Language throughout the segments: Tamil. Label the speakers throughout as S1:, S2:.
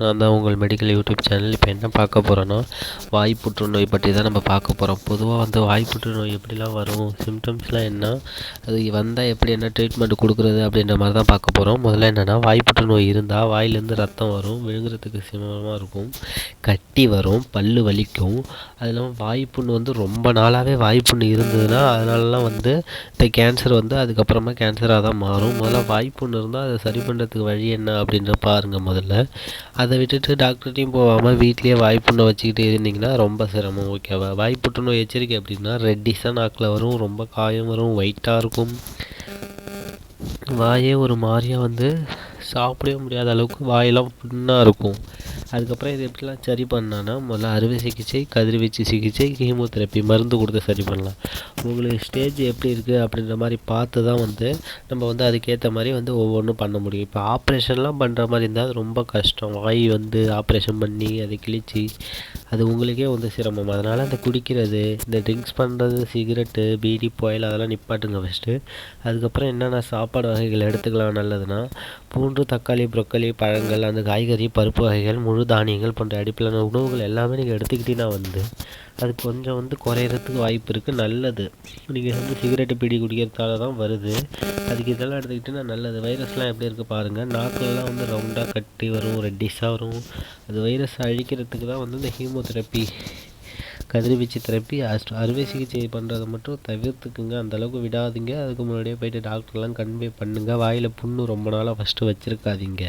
S1: நான் தான் உங்கள் மெடிக்கல் யூடியூப் சேனல் இப்போ என்ன பார்க்க போகிறோன்னா வாய் புற்றுநோய் பற்றி தான் நம்ம பார்க்க போகிறோம் பொதுவாக வந்து வாய் புற்றுநோய் எப்படிலாம் வரும் சிம்டம்ஸ்லாம் என்ன அது வந்தால் எப்படி என்ன ட்ரீட்மெண்ட் கொடுக்குறது அப்படின்ற மாதிரி தான் பார்க்க போகிறோம் முதல்ல என்னென்னா வாய் புற்றுநோய் இருந்தால் வாயிலேருந்து ரத்தம் வரும் விழுங்குறதுக்கு சிரமமாக இருக்கும் கட்டி வரும் பல் வலிக்கும். அது இல்லாமல் வாய்ப்புண்ணு வந்து ரொம்ப நாளாகவே வாய்ப்புண்ணு இருந்ததுன்னா அதனாலலாம் வந்து இந்த கேன்சர் வந்து அதுக்கப்புறமா கேன்சராக தான் மாறும். முதல்ல வாய்ப்புண்ணு இருந்தால் அதை சரி பண்ணுறதுக்கு வழி என்ன அப்படின்ற பாருங்கள் முதல்ல. அது அதை விட்டுட்டு டாக்டர்கிட்டையும் போகாமல் வீட்லேயே வாய்ப்புண்ணை வச்சுக்கிட்டு இருந்தீங்கன்னா ரொம்ப சிரமம் ஓகேவா வாய் எச்சரிக்கை அப்படின்னா ரெட்டிஸாக நாக்கில் வரும் ரொம்ப காயம் வரும் ஒயிட்டாக இருக்கும். வாயே ஒரு மாதிரியாக வந்து சாப்பிடவே முடியாத அளவுக்கு வாயெல்லாம் புண்ணாக இருக்கும். அதுக்கப்புறம் இது எப்படிலாம் சரி பண்ணலான்னா முதல்ல அறுவை சிகிச்சை கதிர்வீச்சு சிகிச்சை கீமோதெரப்பி மருந்து கொடுத்து சரி பண்ணலாம். உங்களுக்கு ஸ்டேஜ் எப்படி இருக்குது அப்படின்ற மாதிரி பார்த்து தான் வந்து நம்ம வந்து அதுக்கேற்ற மாதிரி வந்து ஒவ்வொன்றும் பண்ண முடியும். இப்போ ஆப்ரேஷன்லாம் பண்ணுற மாதிரி இருந்தால் அது ரொம்ப கஷ்டம். வாய் வந்து ஆப்ரேஷன் பண்ணி அதை கிழிச்சு அது உங்களுக்கே வந்து சிரமம். அதனால் அந்த குடிக்கிறது இந்த ட்ரிங்க்ஸ் பண்ணுறது சிகரெட்டு பீடி புயல் அதெல்லாம் நிப்பாட்டுங்க ஃபஸ்ட்டு அதுக்கப்புறம் என்னென்ன சாப்பாடு வகைகள் எடுத்துக்கலாம் நல்லதுன்னா பூண்டு தக்காளி ப்ரொக்கலி பழங்கள் அந்த காய்கறி பருப்பு வகைகள் முழு தானியங்கள் போன்ற அடிப்படையான உணவுகள் எல்லாமே நீங்கள் எடுத்துக்கிட்டீங்கன்னா வந்து அது கொஞ்சம் வந்து குறையிறதுக்கு வாய்ப்பு இருக்குது நல்லது. நீங்கள் வந்து சிகரெட்டு பீடி குடிக்கிறதால தான் வருது. அதுக்கு இதெல்லாம் எடுத்துக்கிட்டிங்கன்னா நல்லது. வைரஸ்லாம் எப்படி இருக்குது பாருங்கள் நாக்கிலலாம் வந்து ரவுண்டாக கட்டி வரும் ரெட்டிஸாக வரும். அது வைரஸ் அழிக்கிறதுக்கு தான் வந்து இந்த ஹீமோதெரப்பி கதிர்வீச்சு தெரப்பி அஸ்ட் அறுவை சிகிச்சை பண்ணுறத மட்டும் தவிர்த்துக்குங்க. அந்தளவுக்கு விடாதீங்க. அதுக்கு முன்னாடியே போயிட்டு டாக்டர்லாம் கன்வே பண்ணுங்கள் வாயில் புண்ணு ரொம்ப நாளாக ஃபஸ்ட்டு வச்சுருக்காதீங்க.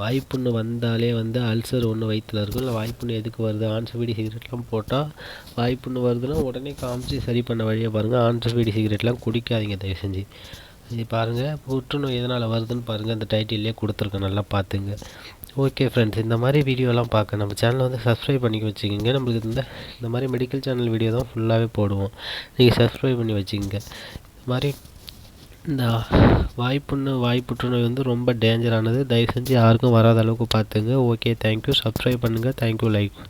S1: வாய்ப்புண்ணு வந்தாலே வந்து அல்சர் ஒன்று வயிற்றில் இருக்கும். இல்லை வாய்ப்புண்ணு எதுக்கு வருது? ஆன்சபீடி சிகரெட்லாம் போட்டால் வாய்ப்புண்ணு வருதுன்னா உடனே காமிச்சு சரி பண்ண வழியை பாருங்கள் ஆன்சபீடி சிகரெட்லாம் குடிக்காதீங்க தயவு செஞ்சு. இது பாருங்கள் புற்றுநோய் எதனால் வருதுன்னு பாருங்கள் அந்த டைட்டில்லே கொடுத்துருக்கேன் நல்லா பார்த்துங்க. ஓகே ஃப்ரெண்ட்ஸ் இந்த மாதிரி வீடியோலாம் பார்க்க நம்ம சேனலை வந்து சப்ஸ்கிரைப் பண்ணி வச்சுக்கோங்க. நம்மளுக்கு இந்த இந்த மாதிரி மெடிக்கல் சேனல் வீடியோ தான் ஃபுல்லாகவே போடுவோம். நீங்கள் சப்ஸ்கிரைப் பண்ணி வச்சுக்கோங்க. இது மாதிரி இந்த வாய்ப்புண்ணு வாய் புற்றுநோய் வந்து ரொம்ப டேஞ்சரானது தயவு செஞ்சு யாருக்கும் வராத அளவுக்கு பார்த்துங்க. ஓகே தேங்க்யூ சப்ஸ்கிரைப் பண்ணுங்கள் தேங்க்யூ லைக்